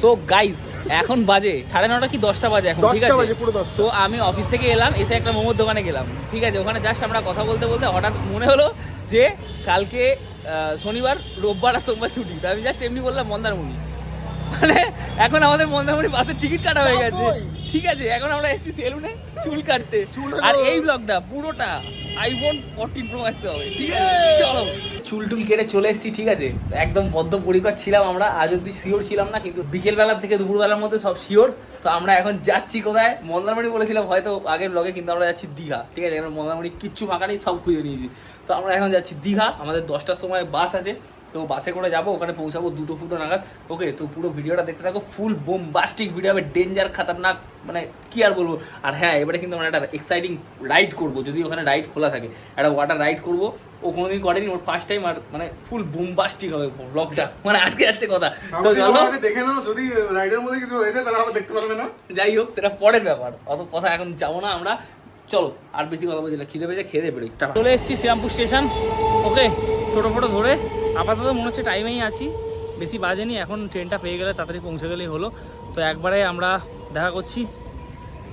So guys এখন বাজে। সাড়ে নটা কি দশটা বাজে এখন ঠিক আছে? তো আমি অফিস থেকে এলাম এসে একটা মোমোর দোকানে গেলাম ঠিক আছে? ওখানে জাস্ট আমরা কথা বলতে বলতে হঠাৎ মনে হলো যে কালকে শনিবার রোববার আর সোমবার ছুটি। তো আমি জাস্ট এমনি বললাম মন্দারমণি। মানে এখন আমাদের মন্দারমণি বাসের টিকিট কাটা হয়ে গেছে। ঠিক আছে এখন আমরা এসেছি সেলুনে চুল কাটতে। আর এই ব্লগটা পুরোটা আইফোন ফোরটিন প্রো ম্যাক্স হবে। ঠিক আছে? চলো। চুল টুল কেটে চলে এসেছি ঠিক আছে? একদম বদ্ধ পরিকর ছিলাম আমরা। আজ অব্দি শিওর ছিলাম না কিন্তু বিকেলবেলা থেকে দুপুরবেলার মধ্যে সব শিওর তো আমরা এখন যাচ্ছি কোথায়? মন্দারমণি বলেছিলাম হয়তো আগের ব্লগে কিন্তু আমরা যাচ্ছি দীঘা। ঠিক আছে? এখানে মন্দারমণি কিচ্ছু ফাঁকা নেই সব খুঁজে নিয়েছি। তো আমরা এখন যাচ্ছি দীঘা। আমাদের দশটার সময় বাস আছে। তো বাসে করে যাব ওখানে পৌঁছাবো দুটো ফুটো নাগাদ। ওকে তো পুরো ভিডিওটা দেখতে থাকো ফুল বোম বাস্টিক ভিডিও হবে ডেঞ্জার খাতারনাক মানে কি আর বলব? আর হ্যাঁ এবারে কিন্তু আমরা একটা এক্সাইটিং রাইড করব যদি ওখানে রাইড খোলা থাকে। একটা ওয়াটার রাইড করব ও কোনোদিন করেনি ওর ফার্স্ট টাইম আর মানে ফুল বোম বাস্টিক হবে ব্লগটা মানে আটকে যাচ্ছে কথা। তো চলো। দেখে নাও যদি রাইডের মধ্যে কিছু হয়ে যায় তাহলে আবার দেখতে পারবে না। যাই হোক সেটা পরের ব্যাপার। অত কথা এখন যাব না আমরা। চলো আর বেশি কথা বলছি না খিদে পেয়েছে খেদে বেরোই। চলে এসেছি শ্রীরামপুর স্টেশন। ওকে টোটো ফোটো ধরে আপাতত মনে হচ্ছে টাইমেই আছি। বেশি বাজেনি, এখন ট্রেনটা পেয়ে গেলে তাড়াতাড়ি পৌঁছে গেলেই হলো। তো একবারে আমরা দেখা করছি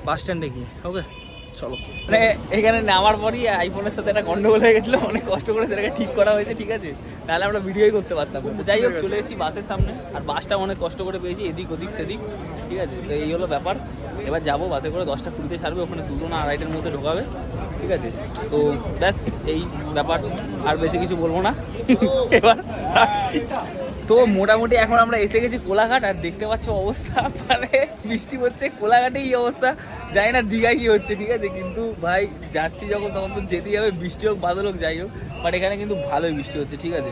বাস স্ট্যান্ডে গিয়ে ওকে চলো। মানে এখানে নামার পরই আইফোনের সাথে একটা গন্ডগোল হয়ে গেছিল, অনেক কষ্ট করে সেটাকে ঠিক করা হয়েছে, ঠিক আছে? তাহলে আমরা ভিডিওই করতে পারতাম। তো যাই হোক, চলে এসেছি বাসের সামনে, আর বাসটা অনেক কষ্ট করে পেয়েছি, এদিক ওদিক সেদিক, ঠিক আছে? তো এই হলো ব্যাপার। এবার যাব বাসে করে, দশটা কুড়িতে ছাড়বে, ওখানে দুটো না আড়াইটার মধ্যে ঢোকাবে, ঠিক আছে? তো ব্যাস, এই ব্যাপার, আর বেশি কিছু বলব না। এবার রাখছি। তো মোটামুটি এখন আমরা এসে গেছি কোলাঘাট, আর দেখতে পাচ্ছ অবস্থা মানে বৃষ্টি হচ্ছে, কোলাঘাটে এই অবস্থা। জানি না দীঘায় কি হচ্ছে, ঠিক আছে? কিন্তু ভাই, যাচ্ছি যখন, তখন তো যেতেই হবে, বৃষ্টি হোক, বাদল হোক, যাই হোক। বাট এখানে কিন্তু ভালোই বৃষ্টি হচ্ছে, ঠিক আছে?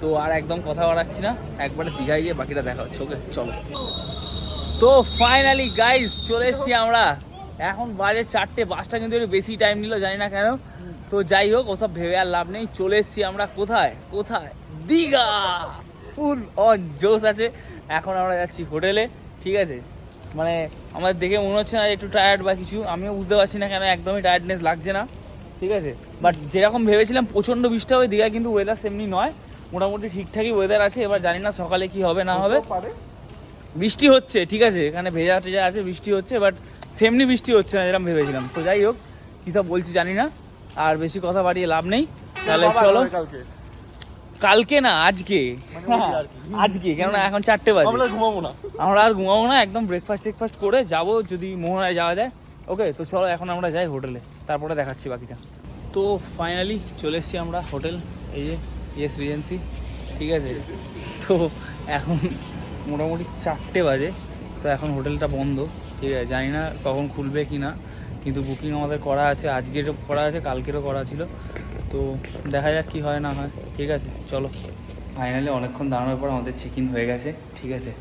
তো আর একদম কথা বাড়াচ্ছি না, একবারে দীঘায় গিয়ে বাকিটা দেখা হচ্ছে ওকে চলো। তো ফাইনালি গাইস চলে এসেছি আমরা। এখন বাজে চারটে, বাসটা কিন্তু একটু বেশি টাইম নিল, জানি না কেন। তো যাই হোক, ওসব ভেবে আর লাভ নেই। চলে এসেছি আমরা কোথায়? কোথায়? দীঘা! ফুল অন জোস আছে। এখন আমরা যাচ্ছি হোটেলে, ঠিক আছে? মানে আমাদের দেখে মনে হচ্ছে না একটু টায়ার্ড বা কিছু। আমিও বুঝতে পারছি না কেন একদমই টায়ার্ডনেস লাগছে না। ঠিক আছে? বাট যেরকম ভেবেছিলাম প্রচণ্ড বৃষ্টি হবে দীঘায় কিন্তু ওয়েদার সেমনি নয়। মোটামুটি ঠিকঠাকই ওয়েদার আছে এবার জানি না সকালে কি হবে না হবে। বৃষ্টি হচ্ছে ঠিক আছে? এখানে ভেজা টেজা আছে বৃষ্টি হচ্ছে বাট সেমনি বৃষ্টি হচ্ছে না যেরকম ভেবেছিলাম। তো যাই হোক কী সব বলছি জানি না। আর বেশি কথা বাড়িয়ে লাভ নেই। তাহলে চলো। কালকে না আজকে। আজকে কেননা এখন চারটে বাজে। আমরা ঘুমাবো না। আমরা আর ঘুমাবো না একদম ব্রেকফাস্ট টেকফাস্ট করে যাব যদি মোহনায় যাওয়া যায়। ওকে তো চলো এখন আমরা যাই হোটেলে। তারপরে দেখাচ্ছি বাকিটা। তো ফাইনালি চলে এসেছি আমরা হোটেল এই যে ইয়েস রিজেন্সি ঠিক আছে? তো এখন মোটামুটি চারটে বাজে তো এখন হোটেলটা বন্ধ ঠিক আছে? জানি না কখন খুলবে কি না কিন্তু বুকিং আমাদের করা আছে আজকেরও করা আছে কালকেরও করা ছিল। তো দেখা যাক কি হয় না হয়, ঠিক আছে? চলো। ফাইনালি অনেকক্ষণ দাঁড়ানোর পর আমাদের চেক ইন হয়ে গেছে, ঠিক আছে?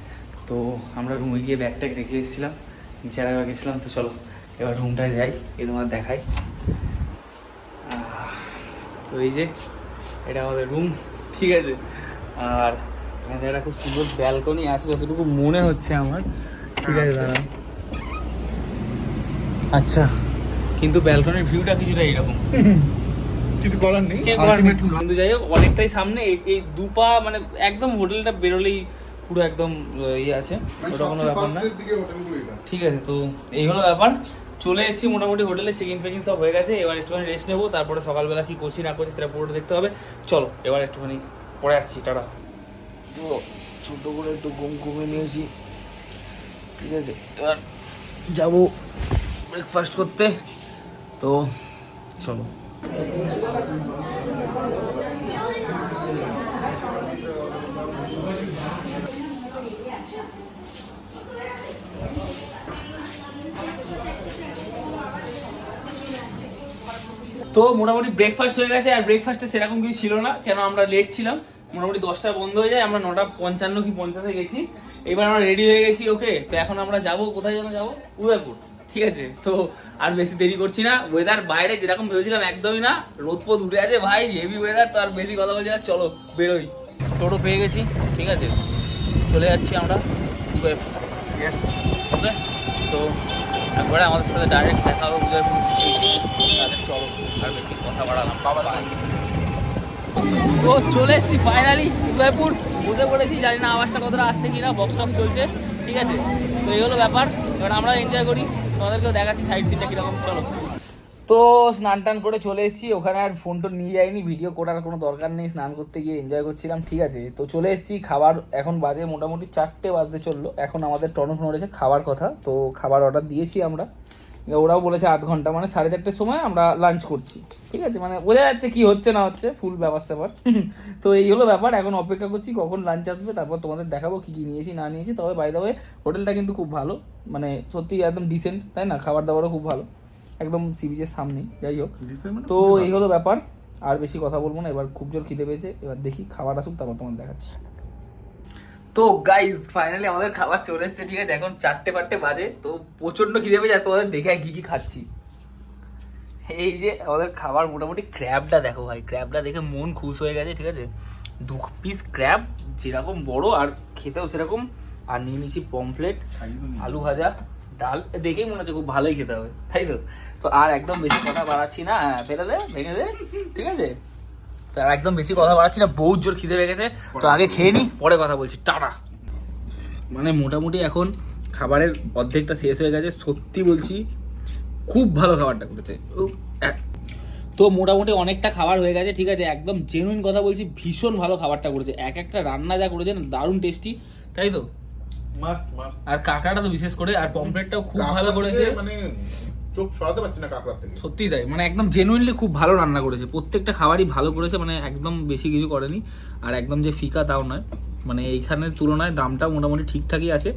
তো আমরা রুমে গিয়ে ব্যাগট্যাগ রেখে এসেছিলাম নিচে আর গেছিলাম, তো চলো, এবার রুমটায় যাই, এ তোমার দেখাই। তো এই যে, এটা আমাদের রুম ঠিক আছে? আর এখানে একটা খুব সুন্দর ব্যালকনি আছে, যতটুকু মনে হচ্ছে আমার, ঠিক আছে দাঁড়া আচ্ছা কিন্তু ব্যালকনির ভিউটা কিছুটা এইরকম কিছু করার নেই। কিন্তু যাই হোক অনেকটাই সামনে এই- দুপা মানে একদম হোটেলটা বেরোলেই পুরো একদম ইয়ে আছে। মানে ওটা কোনো ব্যাপার না। ঠিক আছে তো এই হলো ব্যাপার। চলে এসেছি মোটামুটি হোটেলে চেকিং ফেকিং সব হয়ে গেছে। এবার একটুখানি রেস্ট নেব তারপরে সকালবেলা কি করছি না করছি সেটা পুরোটা দেখতে হবে। চলো এবার একটুখানি পরে আসছি টাটা। তো ছোটো করে একটু ঘুম ঘুমিয়ে নিয়েছি। ঠিক আছে এবার যাব ব্রেকফাস্ট করতে। তো চলো। তো মোটামুটি ব্রেকফাস্ট হয়ে গেছে, আর ব্রেকফাস্টে সেরকম কিছু ছিল না, কেন আমরা লেট ছিলাম। মোটামুটি দশটা বন্ধ হয়ে যায়, আমরা নটা পঞ্চান্ন কি পঞ্চাশে গেছি। এবার আমরা রেডি হয়ে গেছি ওকে তো এখন আমরা যাব, কোথায় যেন যাব? উদয়পুর। ঠিক আছে? তো আর বেশি দেরি করছি না। ওয়েদার বাইরে যেরকম ভেবেছিলাম একদমই না রোদ পোদ উঠে আছে ভাই হেভি ওয়েদার তো আর বেশি কথা বলছি না। চলো বেরোই। টোটো পেয়ে গেছি ঠিক আছে? চলে যাচ্ছি আমরা। ওকে? তো একবারে আমাদের সাথে ডাইরেক্ট দেখা হবে উদয়পুর তাহলে চলো আর বেশি কথা বাড়ালাম বাবা. তো চলে এসেছি ফাইনালি উদয়পুর। বুঝে পড়েছি জানি না আওয়াজটা কতটা আসছে কিনা বক্স টক্স চলছে ঠিক আছে? তো এই হলো ব্যাপার। এবার আমরা এনজয় করি। তোমাদেরকেও দেখাচ্ছি সাইড সিনটা কীরকম, চলো। তো স্নান টান করে চলে এসেছি, ওখানে আর ফোন টোন নিয়ে যাইনি ভিডিও করার কোনো দরকার নেই, স্নান করতে গিয়ে এনজয় করছিলাম, ঠিক আছে। তো চলে এসেছি, খাবার এখন বাজে মোটামুটি চারটে বাজতে চলল, এখন আমাদের টনক নড়েছে, খাবার কথা, তো খাবার অর্ডার দিয়েছি আমরা। ওরাও বলেছে আধ ঘণ্টা মানে সাড়ে চারটের সময় আমরা লাঞ্চ করছি। ঠিক আছে? মানে বোঝা যাচ্ছে কি হচ্ছে না হচ্ছে ফুল ব্যাপার স্যাপার তো এই হলো ব্যাপার এখন অপেক্ষা করছি কখন লাঞ্চ আসবে তারপর তোমাদের দেখাবো কি কি নিয়েছি না নিয়েছি। তবে বাই দ্য হোটেলটা কিন্তু খুব ভালো মানে সত্যি একদম ডিসেন্ট তাই না? খাবার দাবারও খুব ভালো একদম সি বিচের সামনেই যাই হোক। তো এই হলো ব্যাপার আর বেশি কথা বলব না এবার খুব জোর খিদে পেয়েছে এবার দেখি খাবার আসুক তারপর তোমার দেখাচ্ছি। তো গাইজ ফাইনালি আমাদের খাবার চলে এসেছে, ঠিক আছে? এখন চারটে ফারটে বাজে, তো প্রচণ্ড খিদে পেয়েছে আর তোমাদের দেখে কি কি খাচ্ছি। এই যে আমাদের খাবার মোটামুটি ক্র্যাবটা দেখো ভাই ক্র্যাবটা দেখে মন খুশ হয়ে গেছে, ঠিক আছে? দু পিস ক্র্যাব যেরকম বড় আর খেতেও সেরকম, আর নিয়ে নিয়েছি পমফ্লেট আলু ভাজা, ডাল দেখেই মনে হচ্ছে খুব ভালোই খেতে হবে, তাই তো? তো আর একদম বেশি কথা বাড়াচ্ছি না হ্যাঁ ফেলে দে, ভেঙে দে, ঠিক আছে? তো আর একদম বেশি কথা বাড়াচ্ছি না বহুত জোর খিদে পেয়ে গেছে তো আগে খেয়ে নি পরে কথা বলছি। টাটা। মানে মোটামুটি এখন খাবারের অর্ধেকটা শেষ হয়ে গেছে সত্যি বলছি খুব ভালো খাবারটা করেছে। তো মোটামুটি অনেকটা খাবার হয়ে গেছে ঠিক আছে একদম জেনুইন কথা বলছি ভীষণ ভালো খাবারটা করেছে। এক একটা রান্না যা করেছে না দারুণ টেস্টি তাই তো? আর কাঁকড়াটা তো বিশেষ করে আর পমফ্রেটটাও খুব ভালো করেছে। মানে চোখ সরাতে পারছি না কাঁকড়ার থেকে। সত্যি তাই। মানে একদম জেনুইনলি খুব ভালো রান্না করেছে। প্রত্যেকটা খাবারই ভালো করেছে মানে একদম বেশি কিছু করেনি। আর একদম যে ফিকা তাও নয়। মানে এইখানের তুলনায় দামটা মোটামুটি ঠিকঠাকই আছে।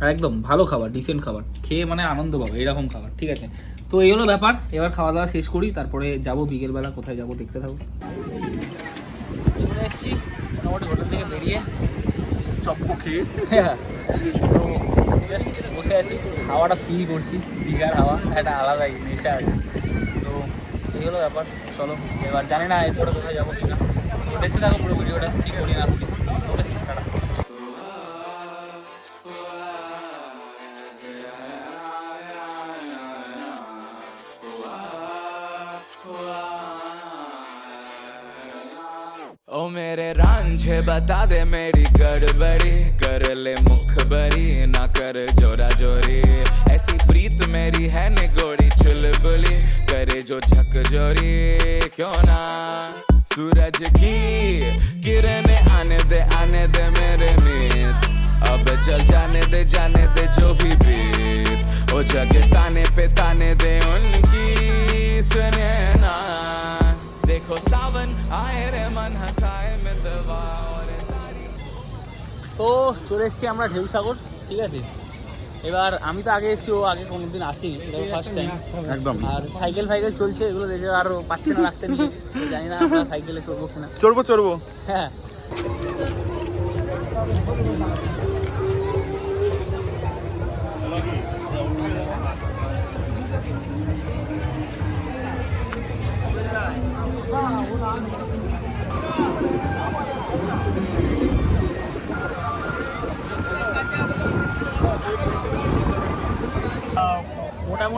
আর একদম ভালো খাবার ডিসেন্ট খাবার। খেয়ে মানে আনন্দ পাবো এরকম খাবার ঠিক আছে? তো এই হলো ব্যাপার। এবার খাওয়া দাওয়া শেষ করি। তারপরে যাব বিকেলবেলা কোথায় যাব দেখতে থাকব চলে এসেছি। মোটামুটি হোটেল থেকে বেরিয়ে। চপ্পু খেয়ে। হ্যাঁ। তো বসে আছি। হাওয়াটা ফিল করছি, দীঘার হাওয়া, একটা আলাদাই নেশা আছে। তো এই হলো ব্যাপার, চলো। এবার জানি না এরপরে কোথায় যাব কিনা। দেখতে থাকো পুরো ভিডিওটা, কী করি না করি। मेरे रांझे, बता दे मेरी गड़बड़ी। कर ले मुखबरी ना कर जोरा जोरी। ऐसी प्रीत मेरी है निगोड़ी चुलबुली। करे जो झकझोरी क्यों ना? सूरज की किरण आने दे आने दे मेरे मीत अब चल जाने दे जाने दे जो भी बीत। ओ जग ताने पे ताने दे उनकी তো চলে এসেছি আমরা ঢেউ সাগর ঠিক আছে? এবার আমি তো আগে এসেছি ও আগে কোনোদিন আসিনি এটা ফার্স্ট টাইম একদম। আর সাইকেল ফাইকেল চলছে এগুলো দেখে আর পাচ্ছে না রাখতে নিয়ে। জানি না আমরা সাইকেলে চড়বো কিনা। চড়বো চড়বো। হ্যাঁ।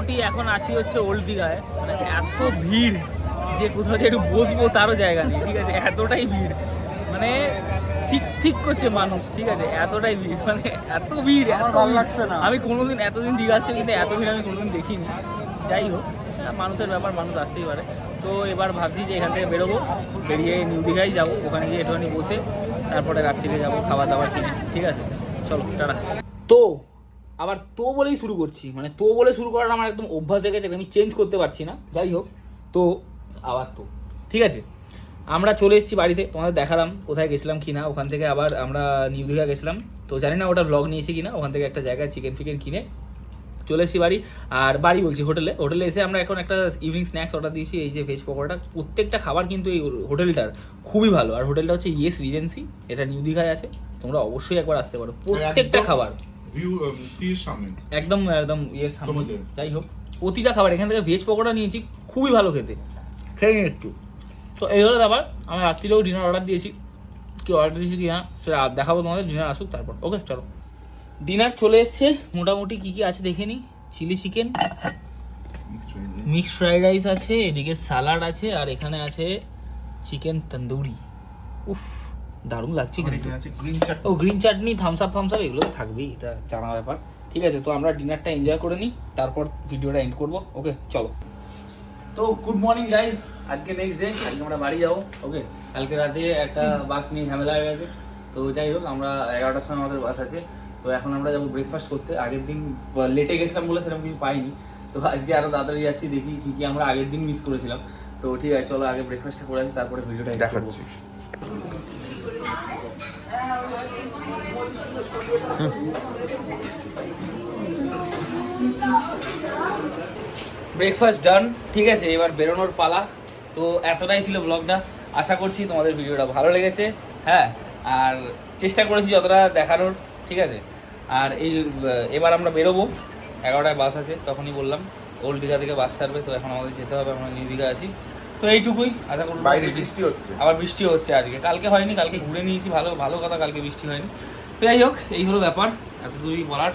মোটামুটি এখন আছি হচ্ছে ওল্ড দীঘায়। মানে এত ভিড় যে কোথাও যে একটু বসবো তারও জায়গা নেই ঠিক আছে? এতটাই ভিড়। মানে ঠিক ঠিক করছে মানুষ ঠিক আছে? এতটাই ভিড় মানে এত ভিড় এত ভালো লাগছে না। আমি কোনোদিন এতদিন দীঘা আসছি কিন্তু এত ভিড় আমি কোনোদিন দেখিনি। যাই হোক আহ, মানুষের ব্যাপার মানুষ আসতেই পারে। তো এবার ভাবছি যে এখান থেকে বেরোবো বেরিয়ে নিউ দীঘায় যাব ওখানে গিয়ে একটুখানি বসে তারপরে রাত্রিরে যাব খাবার দাবার কিনে ঠিক আছে? চলো টাটা। তো আবার তো বলেই শুরু করছি। মানে তো বলে শুরু করাটা আমার একদম অভ্যাস হয়ে গেছে আমি চেঞ্জ করতে পারছি না। যাই হোক তো আবার তো। ঠিক আছে? আমরা চলে এসেছি বাড়িতে তোমাদের দেখালাম কোথায় গেছিলাম কিনা। ওখান থেকে আবার আমরা নিউ দীঘা গেছিলাম। তো জানি না ওটা ব্লগ নিয়েছি কিনা ওখান থেকে একটা জায়গায় চিকেন ফিকেন কিনে চলে এসেছি বাড়ি। আর বাড়ি বলছি হোটেলে। হোটেলে এসে আমরা এখন একটা ইভিনিং স্ন্যাক্স অর্ডার দিয়েছি এই যে ভেজ পকোড়াটা। প্রত্যেকটা খাবার কিন্তু এই হোটেলটার খুবই ভালো। আর হোটেলটা হচ্ছে ইয়েস রিজেন্সি এটা নিউ দীঘায় আছে। তোমরা অবশ্যই একবার আসতে পারো। প্রত্যেকটা খাবার। ভিউ সির সামনে একদম একদম ইয়ের সামনে যাই হোক প্রতিটা খাবার এখান থেকে ভেজ পকোড়া নিয়েছি খুবই ভালো খেতে। খেয়ে নিন একটু। তো এই হলো ব্যাপার আমি রাত্রিরেও ডিনার অর্ডার দিয়েছি। কি অর্ডার দিয়েছি কি না সেটা দেখাবো তোমাদের ডিনার আসুক তারপর। ওকে চলো। ডিনার চলে এসছে মোটামুটি কি কি আছে দেখে নিই chilli chicken mixed fried rice আছে এদিকে সালাড আছে আর এখানে আছে চিকেন তন্দুরি উফ দারুণ লাগছে কিন্তু। আছে গ্রিন চাট ও গ্রিন চাটনি থামস আপ ফামস আপ এগুলো তো থাকবেই এটা জানা ব্যাপার। ঠিক আছে তো আমরা ডিনারটা এনজয় করে নিই তারপর ভিডিওটা এন্ড করব। ওকে চলো। তো গুড মর্নিং গাইজ আজকে নেক্সট ডে আজকে আমরা বাড়ি যাব ওকে কালকে রাতে একটা বাস নিয়ে ঝামেলা হয়ে গেছে। তো যাই হোক আমরা এগারোটার সময় আমাদের বাস আছে। তো এখন আমরা যাব ব্রেকফাস্ট করতে। আগের দিন লেটে গেছিলাম বলে সেরকম কিছু পাইনি। তো আজকে আরও তাড়াতাড়ি যাচ্ছি দেখি কি কি আমরা আগের দিন মিস করেছিলাম। তো ঠিক আছে চলো আগে ব্রেকফাস্টটা করে আসি তারপরে ভিডিওটা। দেখাচ্ছি। ব্রেকফাস্ট ডান ঠিক আছে, এবার বেরোনোর পালা। তো এতটাই ছিল ব্লগটা আশা করছি তোমাদের ভিডিওটা ভালো লেগেছে। হ্যাঁ আর চেষ্টা করেছি যতটা দেখানোর, ঠিক আছে? আর এই এবার আমরা বেরোবো। এগারোটায় বাস আছে, তখনই বললাম ওল্ড দীঘা থেকে বাস ছাড়বে, তো এখন আমাদের যেতে হবে, আমরা নিউ দীঘা আছি। তো এইটুকুই। আশা করব বাইরে বৃষ্টি হচ্ছে। আবার বৃষ্টি হচ্ছে আজকে। কালকে হয়নি কালকে ঘুরে নিয়েছি ভালো ভালো কথা কালকে বৃষ্টি হয়নি। তো যাই হোক এই হলো ব্যাপার এতদূরই বলার।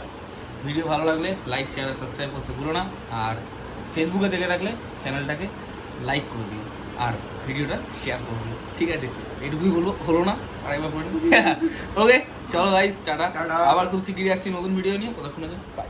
ভিডিও ভালো লাগলে লাইক শেয়ার আর সাবস্ক্রাইব করতে ভুলো না। আর ফেসবুকে দেখে থাকলে চ্যানেলটাকে লাইক করে দিও। আর ভিডিওটা শেয়ার করে দিও। ঠিক আছে? এটুকুই বলব হলো না? আরেকবার পরে ওকে চলো টাটা। টাটা। আবার খুব শিগগিরই আসছি নতুন ভিডিও নিয়ে। ততক্ষণ বাই